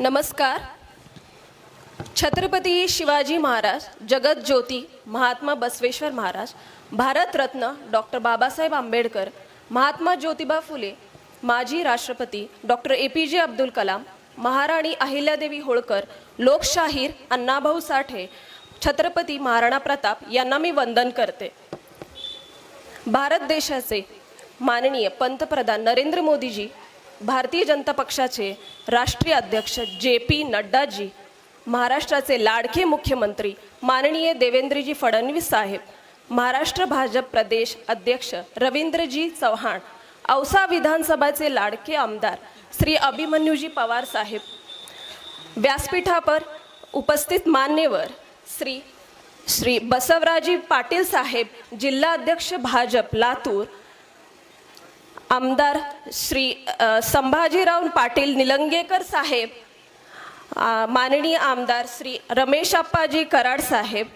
नमस्कार. छत्रपती शिवाजी महाराज जगत ज्योती महात्मा बसवेश्वर महाराज भारतरत्न डॉक्टर बाबासाहेब आंबेडकर महात्मा ज्योतिबा फुले माजी राष्ट्रपती डॉक्टर ए पी जे अब्दुल कलाम महाराणी अहिल्यादेवी होळकर लोकशाहीर अण्णाभाऊ साठे छत्रपती महाराणा प्रताप यांना मी वंदन करते. भारत देशाचे माननीय पंतप्रधान नरेंद्र मोदीजी भारतीय जनता पक्षाचे राष्ट्रीय अध्यक्ष जे पी नड्डाजी महाराष्ट्राचे लाडके मुख्यमंत्री माननीय देवेंद्रजी फडणवीस साहेब महाराष्ट्र भाजप प्रदेश अध्यक्ष रवींद्रजी चव्हाण औसा विधानसभाचे लाडके आमदार श्री अभिमन्यूजी पवार साहेब व्यासपीठावर उपस्थित मान्यवर श्री श्री बसवराजी पाटील साहेब जिल्हा अध्यक्ष भाजप लातूर आमदार श्री संभाजीराव पाटील निलंगेकर साहेब माननीय आमदार श्री रमेश अप्पाजी कराड साहेब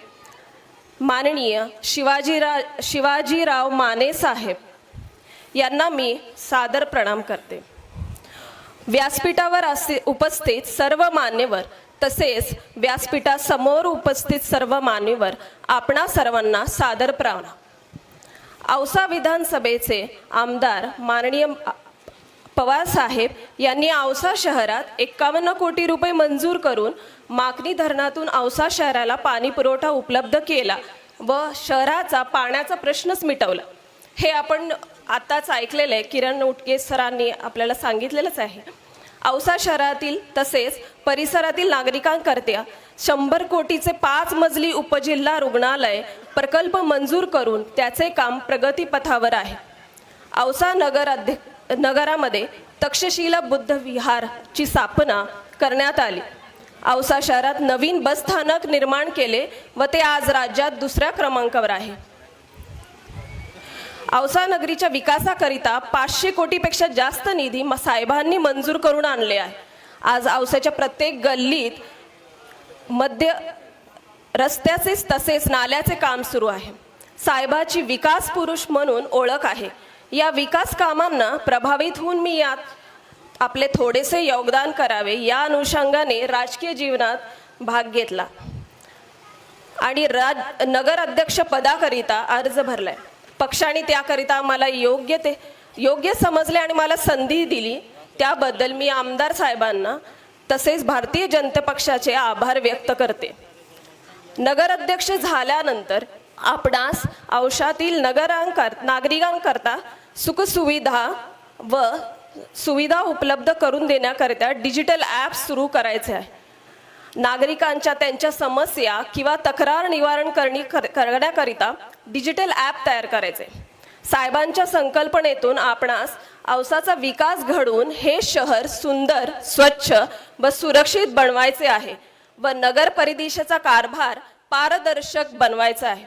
माननीय शिवाजीरा शिवाजीराव माने साहेब यांना मी सादर प्रणाम करते. व्यासपीठावर असे उपस्थित सर्व मान्यवर तसेच व्यासपीठासमोर उपस्थित सर्व मान्यवर आपणा सर्वांना सादर प्रणाम. औसा विधानसभेचे आमदार माननीय पवार साहेब यांनी औसा शहरात एक्कावन्न कोटी रुपये मंजूर करून माकणी धरणातून औसा शहराला पाणी पुरवठा उपलब्ध केला व शहराचा पाण्याचा प्रश्नच मिटवला. हे आपण आत्ताच ऐकलेलं आहे. किरण उटके सरांनी आपल्याला सांगितलेलंच आहे. औसा शहरातील तसेच परिसरातील नागरिकांकरता शंभर कोटीचे पाच मजली उपजिल्हा रुग्णालय प्रकल्प मंजूर करून त्याचे काम प्रगतीपथावर आहे. औसा नगर अध्य नगरामध्ये तक्षशिला बुद्ध विहारची स्थापना करण्यात आली. औसा शहरात नवीन बस स्थानक निर्माण केले व ते आज राज्यात दुसऱ्या क्रमांकावर आहे. औसा नगरीच्या विकासाकरिता पाचशे कोटीपेक्षा जास्त निधी साहेबांनी मंजूर करून आणले आहे. आज औसाच्या प्रत्येक गल्लीत मध्य रस्त्याचेच तसेच नाल्याचे काम सुरू आहे. साहेबाची विकास पुरुष म्हणून ओळख आहे. या विकास कामांना प्रभावित होऊन मी यात आपले थोडेसे योगदान करावे. या अनुषंगाने राजकीय जीवनात भाग घेतला. आणि राज नगर अध्यक्ष पदाकरिता अर्ज भरलाय. पक्षाने त्याकरिता मला योग्य ते योग्य समजले आणि मला संधी दिली. त्याबद्दल मी आमदार साहेबांना तसेच भारतीय जनता पक्षाचे आभार व्यक्त करते. नगराध्यक्ष झाल्यानंतर आपणास औषधातील नगरांकर नागरिकांकरता सुखसुविधा व सुविधा उपलब्ध करून देण्याकरिता डिजिटल ॲप सुरू करायचे आहे. नागरिकांच्या त्यांच्या समस्या किंवा तक्रार निवारण करणी करण्याकरिता डिजिटल ॲप तयार करायचे. साहेबांच्या संकल्पनेतून आपणास औसाचा विकास घडवून हे शहर सुंदर स्वच्छ व सुरक्षित बनवायचे आहे व नगर परिदेशाचा कारभार पारदर्शक बनवायचा आहे.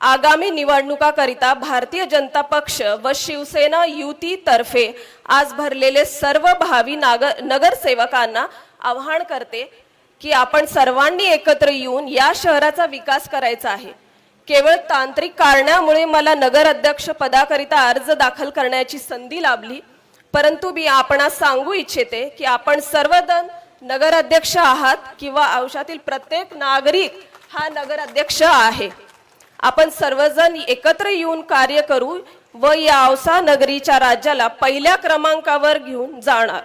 आगामी निवडणुकाकरिता भारतीय जनता पक्ष व शिवसेना युतीतर्फे आज भरलेले सर्व भावी नागर नगरसेवकांना आवाहन करते की आपण सर्वांनी एकत्र येऊन या शहराचा विकास करायचा आहे. केवळ तांत्रिक कारणामुळे मला नगर अध्यक्ष पदाकरिता अर्ज दाखल करण्याची संधी लाभली परंतु मी आपणास सांगू इच्छिते की आपण सर्वजण नगर अध्यक्ष आहात किंवा औषधातील प्रत्येक नागरिक हा नगर अध्यक्ष आहे. आपण सर्वजण एकत्र येऊन कार्य करू व या औसा नगरीच्या राज्याला पहिल्या क्रमांकावर घेऊन जाणार.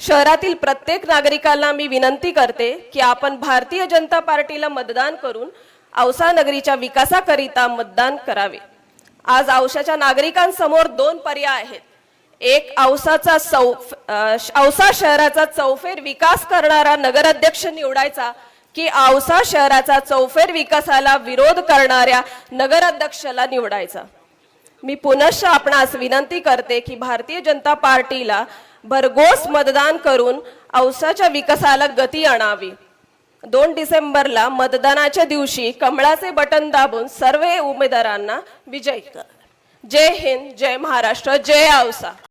शहरातील प्रत्येक नागरिकाला मी विनंती करते की आपण भारतीय जनता पार्टीला मतदान करून औसा नगरीच्या विकासाकरिता मतदान करावे. आज औसाच्या नागरिकांसमोर दोन पर्याय आहेत. एक औसाचा चौ औसा शहराचा चौफेर विकास करणारा नगराध्यक्ष निवडायचा की औसा शहराचा चौफेर विकासाला विरोध करणाऱ्या नगराध्यक्षाला निवडायचा. मी पुनश्च आपणास विनंती करते की भारतीय जनता पार्टीला भरघोस मतदान करून औसाच्या विकासाला गती आणावी. दोन डिसेंबरला मतदानाच्या दिवशी कमळाचे बटन दाबून सर्व उमेदवारांना विजयी करा. जय हिंद जय महाराष्ट्र जय औसा.